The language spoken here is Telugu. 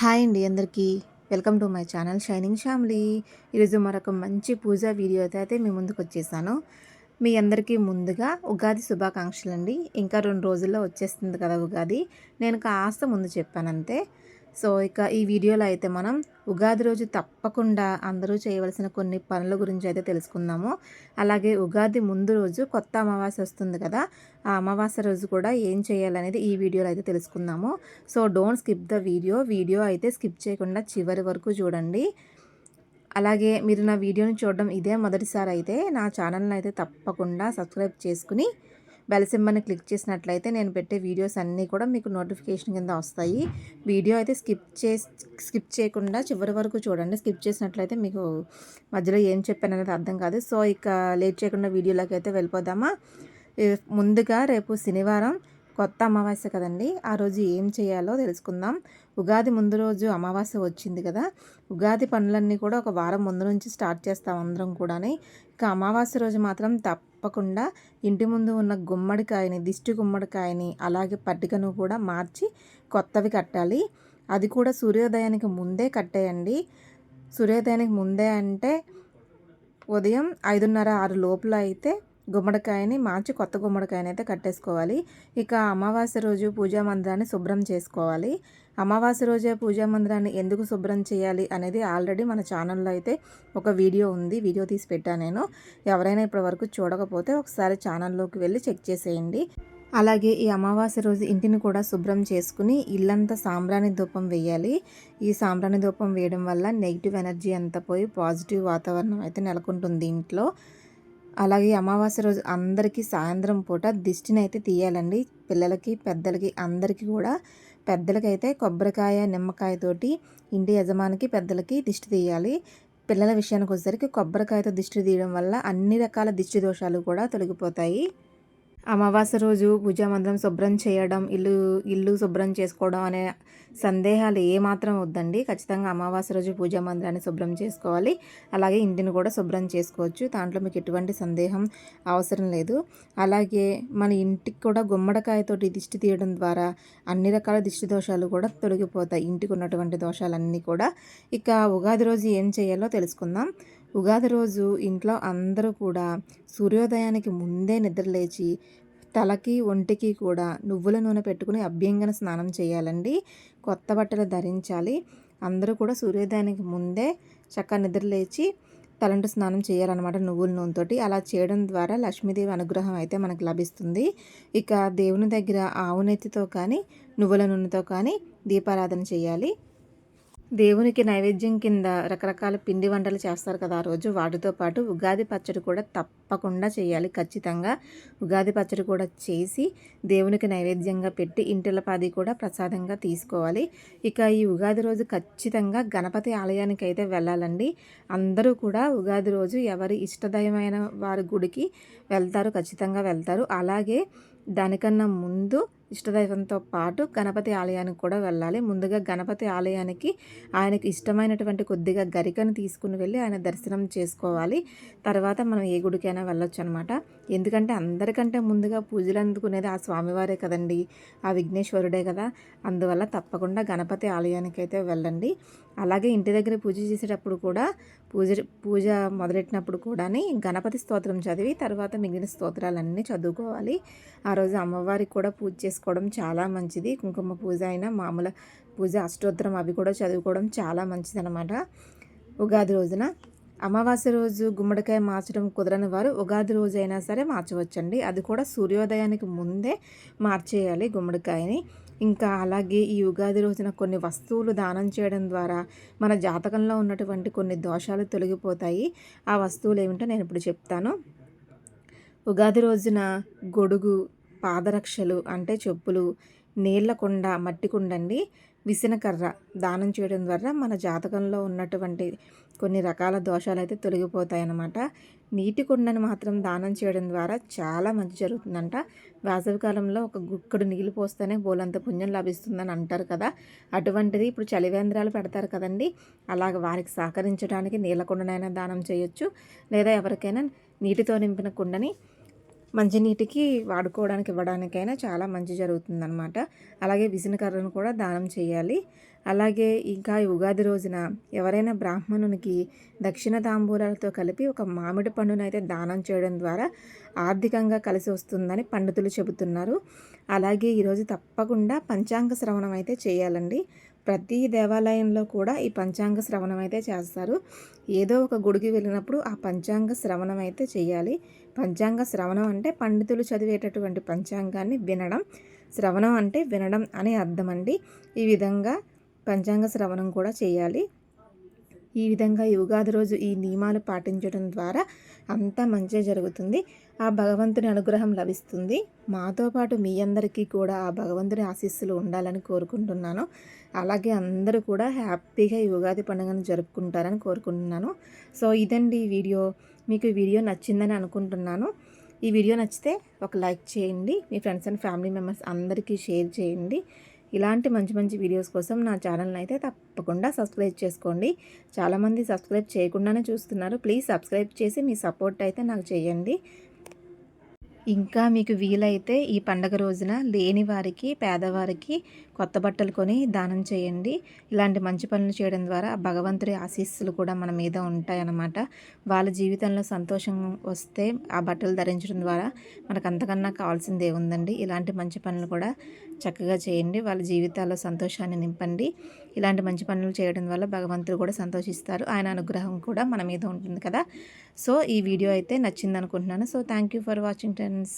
హాయ్ అండి అందరికీ. Welcome to my channel Shining Family ఈరోజు మరొక మంచి పూజా వీడియో అయితే అయితే మీ ముందుకు వచ్చేసాను. మీ అందరికీ ముందుగా ఉగాది శుభాకాంక్షలు అండి ఇంకా రెండు రోజుల్లో వచ్చేస్తుంది కదా ఉగాది. నేను కాస్త ముందు చెప్పానంతే. సో ఇక ఈ వీడియోలో అయితే మనం ఉగాది రోజు తప్పకుండా అందరూ చేయవలసిన కొన్ని పనుల గురించి అయితే తెలుసుకుందాము. అలాగే ఉగాది ముందు రోజు కొత్త అమావాస్య వస్తుంది కదా ఆ అమావాస్య రోజు కూడా ఏం చేయాలనేది ఈ వీడియోలో అయితే తెలుసుకుందాము. So don't skip the video. Video అయితే స్కిప్ చేయకుండా చివరి వరకు చూడండి. అలాగే మీరు నా వీడియోని చూడడం ఇదే మొదటిసారి అయితే నా ఛానల్ని అయితే తప్పకుండా సబ్స్క్రైబ్ చేసుకుని బెల్ సింబల్ని క్లిక్ చేసినట్లయితే నేను పెట్టే వీడియోస్ అన్నీ కూడా మీకు నోటిఫికేషన్ కింద వస్తాయి. వీడియో అయితే స్కిప్ చే స్కిప్ చేయకుండా చివరి వరకు చూడండి. స్కిప్ చేసినట్లయితే మీకు మధ్యలో ఏం చెప్పాను అనేది అర్థం కాదు. సో ఇక లేట్ చేయకుండా వీడియోలోకి అయితే వెళ్ళిపోదామా? ముందుగా రేపు శనివారం కొత్త అమావాస్య కదండి. ఆ రోజు ఏం చేయాలో తెలుసుకుందాం. ఉగాది ముందు రోజు అమావాస్య వచ్చింది కదా ఉగాది పనులన్నీ కూడా ఒక వారం ముందు నుంచి స్టార్ట్ చేస్తాం అందరం కూడా ఇక అమావాస్య రోజు మాత్రం తప్పకుండా ఇంటి ముందు ఉన్న గుమ్మడికాయని దిష్టి గుమ్మడికాయని అలాగే పట్టికను కూడా మార్చి కొత్తవి కట్టాలి. అది కూడా సూర్యోదయానికి ముందే కట్టేయండి. సూర్యోదయానికి ముందే అంటే ఉదయం ఐదున్నర ఆరు లోపల అయితే గుమ్మడికాయని మార్చి కొత్త గుమ్మడికాయని అయితే కట్టేసుకోవాలి. ఇక అమావాస్య రోజు పూజా మందిరాన్ని శుభ్రం చేసుకోవాలి. అమావాస్య రోజే పూజా మందిరాన్ని ఎందుకు శుభ్రం చేయాలి అనేది ఆల్రెడీ మన ఛానల్లో అయితే ఒక వీడియో ఉంది. వీడియో తీసి పెట్టాను నేను. ఎవరైనా ఇప్పటి వరకు చూడకపోతే ఒకసారి ఛానల్లోకి వెళ్ళి చెక్ చేసేయండి. అలాగే ఈ అమావాస్య రోజు ఇంటిని కూడా శుభ్రం చేసుకుని ఇల్లంతా సాంబ్రాణి ధూపం వేయాలి. ఈ సాంబ్రాణి ధూపం వేయడం వల్ల నెగిటివ్ ఎనర్జీ అంతా పోయి పాజిటివ్ వాతావరణం అయితే నెలకొంటుంది ఇంట్లో. అలాగే అమావాస్య రోజు అందరికీ సాయంత్రం పూట దిష్టిని అయితే తీయాలండి. పిల్లలకి పెద్దలకి అందరికీ కూడా పెద్దలకైతే కొబ్బరికాయ నిమ్మకాయతోటి ఇంటి యజమానికి పెద్దలకి దిష్టి తీయాలి. పిల్లల విషయానికి వచ్చేసరికి కొబ్బరికాయతో దిష్టి తీయడం వల్ల అన్ని రకాల దిష్టి దోషాలు కూడా తొలగిపోతాయి. అమావాస్య రోజు పూజామందిరం శుభ్రం చేయడం ఇల్లు ఇల్లు శుభ్రం చేసుకోవడం అనే సందేహాలు ఏమాత్రం వద్దండి. ఖచ్చితంగా అమావాస్య రోజు పూజా మందిరాన్ని శుభ్రం చేసుకోవాలి. అలాగే ఇంటిని కూడా శుభ్రం చేసుకోవచ్చు. దాంట్లో మీకు ఎటువంటి సందేహం అవసరం లేదు. అలాగే మన ఇంటికి కూడా గుమ్మడికాయతోటి దిష్టి తీయడం ద్వారా అన్ని రకాల దిష్టి దోషాలు కూడా తొలగిపోతాయి. ఇంటికి ఉన్నటువంటి దోషాలన్నీ కూడా. ఇక ఉగాది రోజు ఏం చేయాలో తెలుసుకుందాం. ఉగాది రోజు ఇంట్లో అందరూ కూడా సూర్యోదయానికి ముందే నిద్రలేచి తలకి ఒంటికి కూడా నువ్వుల నూనె పెట్టుకుని అభ్యంగన స్నానం చేయాలండి. కొత్త బట్టలు ధరించాలి. అందరూ కూడా సూర్యోదయానికి ముందే చక్కగా నిద్రలేచి తలంటు స్నానం చేయాలన్నమాట నువ్వుల నూనెతోటి. అలా చేయడం ద్వారా లక్ష్మీదేవి అనుగ్రహం అయితే మనకు లభిస్తుంది. ఇక దేవుని దగ్గర ఆవునెత్తితో కానీ నువ్వుల నూనెతో కానీ దీపారాధన చేయాలి. దేవునికి నైవేద్యం కింద రకరకాల పిండి వంటలు చేస్తారు కదా ఆ రోజు. వాటితో పాటు ఉగాది పచ్చడి కూడా తప్పకుండా చేయాలి. ఖచ్చితంగా ఉగాది పచ్చడి కూడా చేసి దేవునికి నైవేద్యంగా పెట్టి ఇంటిలపాది కూడా ప్రసాదంగా తీసుకోవాలి. ఇక ఈ ఉగాది రోజు ఖచ్చితంగా గణపతి ఆలయానికి అయితే వెళ్ళాలండి. అందరూ కూడా ఉగాది రోజు ఎవరి ఇష్టదయమైన వారి గుడికి వెళ్తారు ఖచ్చితంగా వెళ్తారు. అలాగే దానికన్నా ముందు ఇష్టదైవంతో పాటు గణపతి ఆలయానికి కూడా వెళ్ళాలి. ముందుగా గణపతి ఆలయానికి ఆయనకి ఇష్టమైనటువంటి కొద్దిగా గరికను తీసుకుని వెళ్ళి ఆయన దర్శనం చేసుకోవాలి. తర్వాత మనం ఏ గుడికైనా వెళ్ళొచ్చు అనమాట ఎందుకంటే అందరికంటే ముందుగా పూజలు అందుకునేది ఆ స్వామివారే కదండి. ఆ విఘ్నేశ్వరుడే కదా. అందువల్ల తప్పకుండా గణపతి ఆలయానికి అయితే వెళ్ళండి. అలాగే ఇంటి దగ్గర పూజ చేసేటప్పుడు కూడా పూజ పూజ మొదలెట్టినప్పుడు కూడా గణపతి స్తోత్రం చదివి తర్వాత మిగిలిన స్తోత్రాలన్నీ చదువుకోవాలి. ఆ రోజు అమ్మవారికి కూడా పూజ చేసుకోవడం చాలా మంచిది. కుంకుమ పూజ అయినా మామూలు పూజ అష్టోత్తరం అవి కూడా చదువుకోవడం చాలా మంచిది అనమాట ఉగాది రోజున అమావాస్య రోజు గుమ్మడికాయ మార్చడం కుదరని వారు ఉగాది రోజు అయినా సరే మార్చవచ్చండి. అది కూడా సూర్యోదయానికి ముందే మార్చేయాలి గుమ్మడికాయని. ఇంకా అలాగే ఈ ఉగాది రోజున కొన్ని వస్తువులు దానం చేయడం ద్వారా మన జాతకంలో ఉన్నటువంటి కొన్ని దోషాలు తొలగిపోతాయి. ఆ వస్తువులు ఏమిటో నేను ఇప్పుడు చెప్తాను. ఉగాది రోజున గొడుగు పాదరక్షలు అంటే చెప్పులు నీళ్ళ కుండ మట్టి కుండండి విసినకర్ర దానం చేయడం ద్వారా మన జాతకంలో ఉన్నటువంటి కొన్ని రకాల దోషాలు అయితే తొలగిపోతాయన్నమాట. నీటి కుండని మాత్రం దానం చేయడం ద్వారా చాలా మంచి జరుగుతుందంట. వేసవికాలంలో ఒక గుక్కడు నీళ్ళు పోస్తేనే బోలంత పుణ్యం లభిస్తుందని అంటారు కదా. అటువంటిది ఇప్పుడు చలివేంద్రాలు పెడతారు కదండి. అలాగ వారికి సహకరించడానికి నీళ్ళ కుండనైనా దానం చేయొచ్చు. లేదా ఎవరికైనా నీటితో నింపిన కుండని మంచినీటికి వాడుకోవడానికి ఇవ్వడానికైనా చాలా మంచి జరుగుతుందన్నమాట. అలాగే విసనకర్రను కూడా దానం చేయాలి. అలాగే ఇంకా ఉగాది రోజున ఎవరైనా బ్రాహ్మణునికి దక్షిణ తాంబూలాలతో కలిపి ఒక మామిడి పండునైతే దానం చేయడం ద్వారా ఆర్థికంగా కలిసి వస్తుందని పండితులు చెబుతున్నారు. అలాగే ఈరోజు తప్పకుండా పంచాంగ శ్రవణం అయితే చేయాలండి. ప్రతి దేవాలయంలో కూడా ఈ పంచాంగ శ్రవణం అయితే చేస్తారు. ఏదో ఒక గుడికి వెళ్ళినప్పుడు ఆ పంచాంగ శ్రవణం అయితే చేయాలి. పంచాంగ శ్రవణం అంటే పండితులు చదివేటటువంటి పంచాంగాన్ని వినడం. శ్రవణం అంటే వినడం అనే అర్థం అండి. ఈ విధంగా పంచాంగ శ్రవణం కూడా చేయాలి. ఈ విధంగా ఈ ఉగాది రోజు ఈ నియమాలు పాటించడం ద్వారా అంతా మంచిగా జరుగుతుంది. ఆ భగవంతుని అనుగ్రహం లభిస్తుంది. మాతో పాటు మీ అందరికీ కూడా ఆ భగవంతుని ఆశీస్సులు ఉండాలని కోరుకుంటున్నాను. అలాగే అందరూ కూడా హ్యాపీగా ఈ ఉగాది పండుగను జరుపుకుంటారని కోరుకుంటున్నాను. సో ఇదండి ఈ వీడియో. మీకు ఈ వీడియో నచ్చిందని అనుకుంటున్నాను. ఈ వీడియో నచ్చితే ఒక లైక్ చేయండి. మీ ఫ్రెండ్స్ అండ్ ఫ్యామిలీ మెంబర్స్ అందరికీ షేర్ చేయండి. ఇలాంటి మంచి మంచి వీడియోస్ కోసం నా ఛానల్ని అయితే తప్పకుండా సబ్స్క్రైబ్ చేసుకోండి. చాలామంది సబ్స్క్రైబ్ చేయకుండానే చూస్తున్నారు. ప్లీజ్ సబ్స్క్రైబ్ చేసి మీ సపోర్ట్ అయితే నాకు చేయండి. ఇంకా మీకు వీలైతే ఈ పండగ రోజున లేని వారికి పేదవారికి కొత్త బట్టలు కొని దానం చేయండి. ఇలాంటి మంచి పనులు చేయడం ద్వారా భగవంతుడి ఆశీస్సులు కూడా మన మీద ఉంటాయన్నమాట. వాళ్ళ జీవితంలో సంతోషం వస్తే ఆ బట్టలు ధరించడం ద్వారా మనకు అంతకన్నా కావాల్సిందే ఉందండి ఇలాంటి మంచి పనులు కూడా చక్కగా చేయండి. వాళ్ళ జీవితాల్లో సంతోషాన్ని నింపండి. ఇలాంటి మంచి పనులు చేయడం వల్ల భగవంతుడు కూడా సంతోషిస్తారు. ఆయన అనుగ్రహం కూడా మన మీద ఉంటుంది కదా. సో ఈ వీడియో అయితే నచ్చింది అనుకుంటున్నాను so thank you for watching friends